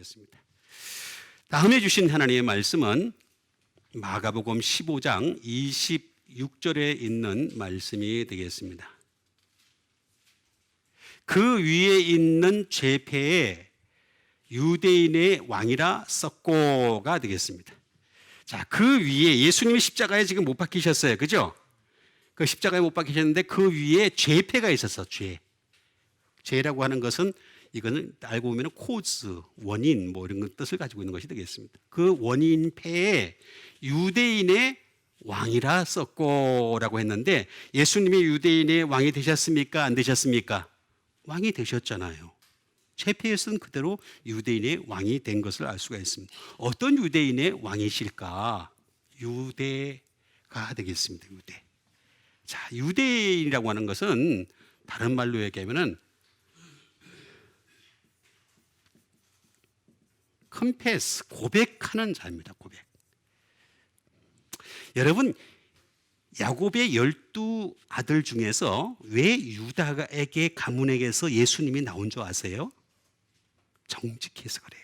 되겠습니다. 다음에 주신 하나님의 말씀은 마가복음 15장 26절에 있는 말씀이 되겠습니다. 그 위에 있는 죄패에 유대인의 왕이라 썼고가 되겠습니다. 자, 그 위에 예수님이 십자가에 지금 못 박히셨어요. 그죠? 그 십자가에 못 박히셨는데 그 위에 죄패가 있었어, 죄. 죄라고 하는 것은 이거는 알고 보면 코즈, 원인 뭐 이런 뜻을 가지고 있는 것이 되겠습니다. 그 원인 패에 유대인의 왕이라 썼고라고 했는데 예수님이 유대인의 왕이 되셨습니까? 안 되셨습니까? 왕이 되셨잖아요. 쓴 그대로 유대인의 왕이 된 것을 알 수가 있습니다. 어떤 유대인의 왕이실까? 유대가 되겠습니다. 유대. 자, 유대인이라고 하는 것은 다른 말로 얘기하면은 컨페스 고백하는 자입니다. 고백. 여러분 야곱의 열두 아들 중에서 왜 유다에게 가문에게서 예수님이 나온 줄 아세요? 정직해서 그래요.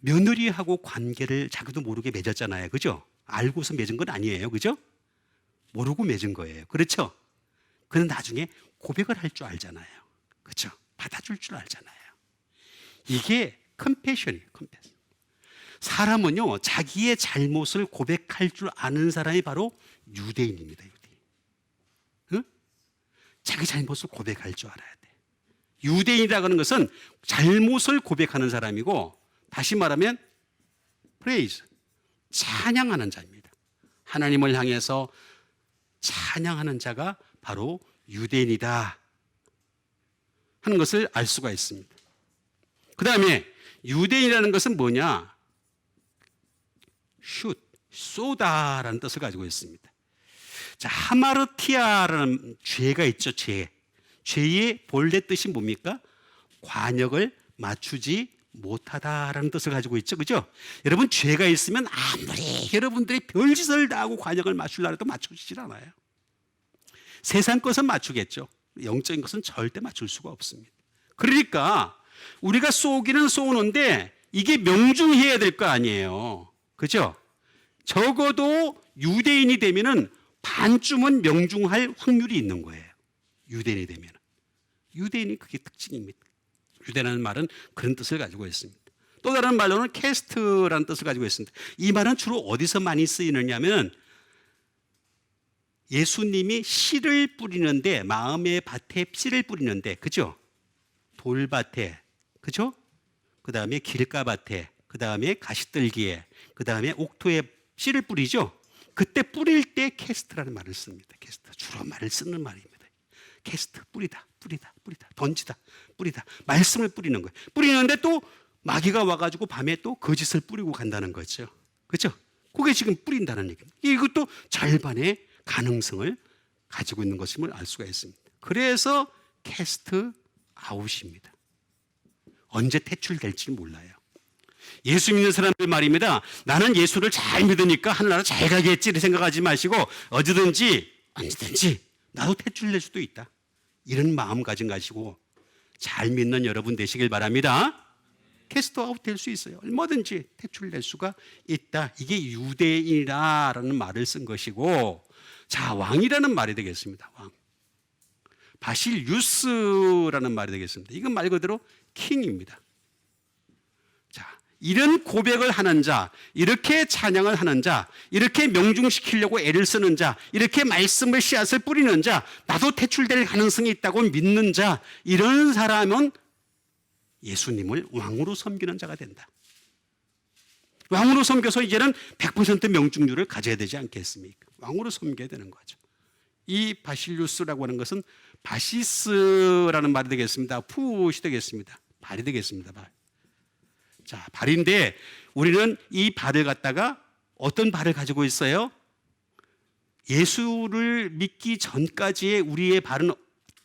며느리하고 관계를 자기도 모르게 맺었잖아요. 그죠? 알고서 맺은 건 아니에요. 그죠? 모르고 맺은 거예요. 그렇죠? 그는 나중에 고백을 할 줄 알잖아요. 그죠? 받아줄 줄 알잖아요. 이게 컴패션이에요. 컴패션. 사람은요, 자기의 잘못을 고백할 줄 아는 사람이 바로 유대인입니다. 유대인. 응? 자기 잘못을 고백할 줄 알아야 돼. 유대인이라고 하는 것은 잘못을 고백하는 사람이고, 다시 말하면, 프레이즈, 찬양하는 자입니다. 하나님을 향해서 찬양하는 자가 바로 유대인이다. 하는 것을 알 수가 있습니다. 그 다음에 유대인이라는 것은 뭐냐? 슛, 쏘다라는 뜻을 가지고 있습니다. 자, 하마르티아라는 죄가 있죠, 죄. 죄의 본래 뜻이 뭡니까? 관역을 맞추지 못하다라는 뜻을 가지고 있죠. 그죠? 여러분, 죄가 있으면 아무리 여러분들이 별짓을 다 하고 관역을 맞추려고 해도 맞추질 않아요. 세상 것은 맞추겠죠. 영적인 것은 절대 맞출 수가 없습니다. 그러니까 우리가 쏘기는 쏘는데 이게 명중해야 될 거 아니에요. 그죠? 적어도 유대인이 되면은 반쯤은 명중할 확률이 있는 거예요. 유대인이 되면. 유대인이 그게 특징입니다. 유대라는 말은 그런 뜻을 가지고 있습니다. 또 다른 말로는 캐스트라는 뜻을 가지고 있습니다. 이 말은 주로 어디서 많이 쓰이느냐면 예수님이 씨를 뿌리는데 마음의 밭에 씨를 뿌리는데 그죠? 돌밭에 그죠? 그 다음에 길가밭에 그 다음에 가시떨기에 그 다음에 옥토에 씨를 뿌리죠. 그때 뿌릴 때 캐스트라는 말을 씁니다. 캐스트 주로 말을 쓰는 말입니다. 캐스트 뿌리다 뿌리다 뿌리다 던지다 뿌리다 말씀을 뿌리는 거예요. 뿌리는데 또 마귀가 와가지고 밤에 또 거짓을 뿌리고 간다는 거죠. 그렇죠? 그게 지금 뿌린다는 얘기입니다. 이것도 절반의 가능성을 가지고 있는 것임을 알 수가 있습니다. 그래서 캐스트 아웃입니다. 언제 퇴출될지 몰라요. 예수 믿는 사람들 말입니다. 나는 예수를 잘 믿으니까 하늘나라 잘 가겠지 생각하지 마시고 어디든지 언제든지 나도 퇴출될 수도 있다. 이런 마음가짐 가지고 잘 믿는 여러분 되시길 바랍니다. 캐스트 아웃 될 수 있어요. 얼마든지 퇴출될 수가 있다. 이게 유대인이라는 말을 쓴 것이고 자 왕이라는 말이 되겠습니다. 왕. 바실유스라는 말이 되겠습니다. 이건 말 그대로 킹입니다. 자, 이런 고백을 하는 자, 이렇게 찬양을 하는 자, 이렇게 명중시키려고 애를 쓰는 자, 이렇게 말씀의 씨앗을 뿌리는 자, 나도 퇴출될 가능성이 있다고 믿는 자, 이런 사람은 예수님을 왕으로 섬기는 자가 된다. 왕으로 섬겨서 이제는 100% 명중률을 가져야 되지 않겠습니까? 왕으로 섬겨야 되는 거죠. 이 바실루스라고 하는 것은 바시스라는 말이 되겠습니다. 푸시 되겠습니다. 발이 되겠습니다. 발. 자, 발인데 우리는 이 발을 갖다가 어떤 발을 가지고 있어요? 예수를 믿기 전까지의 우리의 발은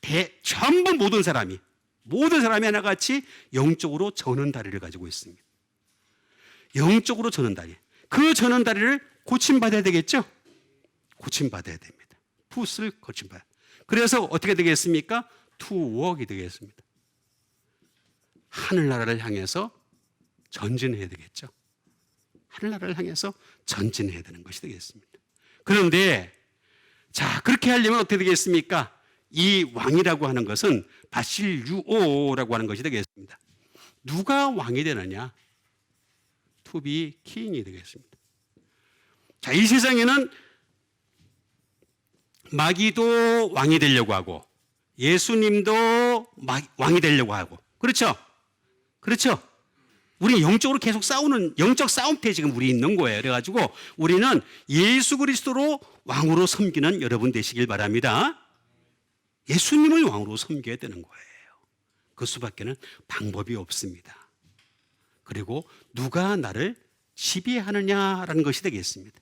대, 전부 모든 사람이 모든 사람이 하나같이 영적으로 저는 다리를 가지고 있습니다. 영적으로 저는 다리. 그 저는 다리를 고침받아야 되겠죠? 고침받아야 됩니다. 풋을 고침받아야. 그래서 어떻게 되겠습니까? 투웍이 되겠습니다. 하늘나라를 향해서 전진해야 되겠죠. 하늘나라를 향해서 전진해야 되는 것이 되겠습니다. 그런데 자 그렇게 하려면 어떻게 되겠습니까? 이 왕이라고 하는 것은 바실 유오라고 하는 것이 되겠습니다. 누가 왕이 되느냐? 투비 킹이 되겠습니다. 자, 이 세상에는 마귀도 왕이 되려고 하고 예수님도 마- 왕이 되려고 하고 그렇죠? 그렇죠? 우리 영적으로 계속 싸우는 영적 싸움터에 지금 우리 있는 거예요. 그래가지고 우리는 예수 그리스도로 왕으로 섬기는 여러분 되시길 바랍니다. 예수님을 왕으로 섬겨야 되는 거예요. 그 수밖에는 방법이 없습니다. 그리고 누가 나를 지배하느냐라는 것이 되겠습니다.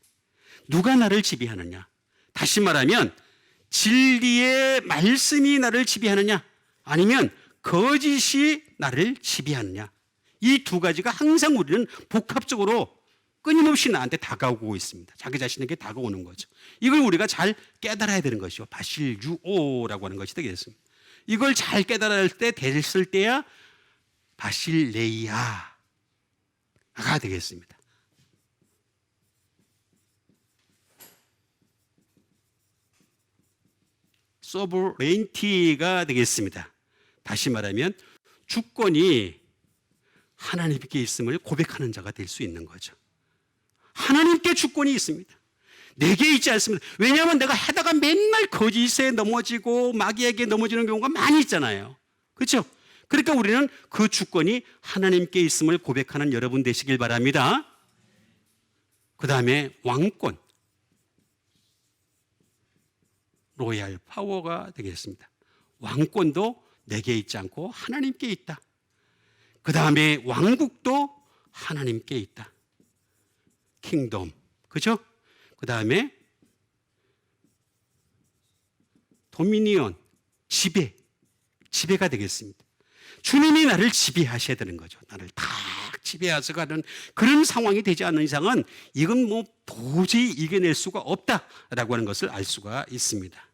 누가 나를 지배하느냐? 다시 말하면 진리의 말씀이 나를 지배하느냐? 아니면 거짓이 나를 지배하느냐? 이 두 가지가 항상 우리는 복합적으로 끊임없이 나한테 다가오고 있습니다. 자기 자신에게 다가오는 거죠. 이걸 우리가 잘 깨달아야 되는 것이요. 바실 유오라고 하는 것이 되겠습니다. 이걸 잘 깨달을 때 됐을 때야 바실레이아가 되겠습니다. 소브레인티가 되겠습니다. 다시 말하면 주권이 하나님께 있음을 고백하는 자가 될 수 있는 거죠. 하나님께 주권이 있습니다. 내게 있지 않습니다. 왜냐하면 내가 하다가 맨날 거짓에 넘어지고 마귀에게 넘어지는 경우가 많이 있잖아요. 그렇죠? 그러니까 우리는 그 주권이 하나님께 있음을 고백하는 여러분 되시길 바랍니다. 그 다음에 왕권. 로얄 파워가 되겠습니다. 왕권도 내게 있지 않고 하나님께 있다. 그 다음에 왕국도 하나님께 있다. 킹덤. 그죠? 그 다음에 도미니언, 지배. 지배가 되겠습니다. 주님이 나를 지배하셔야 되는 거죠. 나를 다 지배하셔 가는 그런 상황이 되지 않는 이상은 이건 뭐 도저히 이겨낼 수가 없다라고 하는 것을 알 수가 있습니다.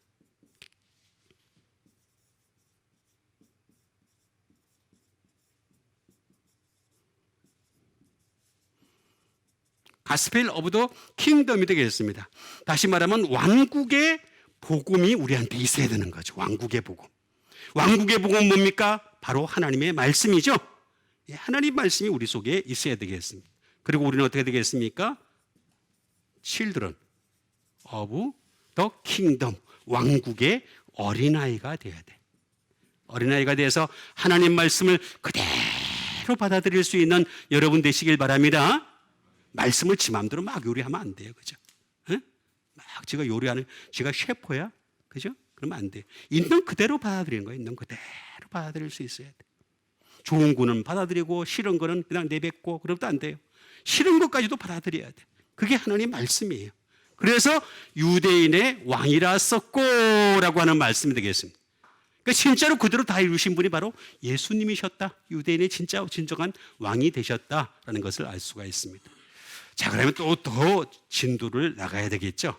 가스펠 오브 더 킹덤이 되겠습니다. 다시 말하면 왕국의 복음이 우리한테 있어야 되는 거죠. 왕국의 복음. 왕국의 복음은 뭡니까? 바로 하나님의 말씀이죠. 예, 하나님 말씀이 우리 속에 있어야 되겠습니다. 그리고 우리는 어떻게 되겠습니까? children of the kingdom. 왕국의 어린아이가 되어야 돼. 어린아이가 돼서 하나님 말씀을 그대로 받아들일 수 있는 여러분 되시길 바랍니다. 말씀을 지 마음대로 막 요리하면 안 돼요. 그죠? 응? 막 제가 요리하는, 제가 셰프야? 그죠? 그러면 안 돼요. 있는 그대로 받아들이는 거예요. 있는 그대로 받아들일 수 있어야 돼. 좋은 거는 받아들이고 싫은 거는 그냥 내뱉고 그러면 안 돼요. 싫은 것까지도 받아들여야 돼. 그게 하나님 말씀이에요. 그래서 유대인의 왕이라 썼고라고 하는 말씀이 되겠습니다. 그러니까 진짜로 그대로 다 이루신 분이 바로 예수님이셨다. 유대인의 진짜 진정한 왕이 되셨다라는 것을 알 수가 있습니다. 자, 그러면 또 더 진도를 나가야 되겠죠.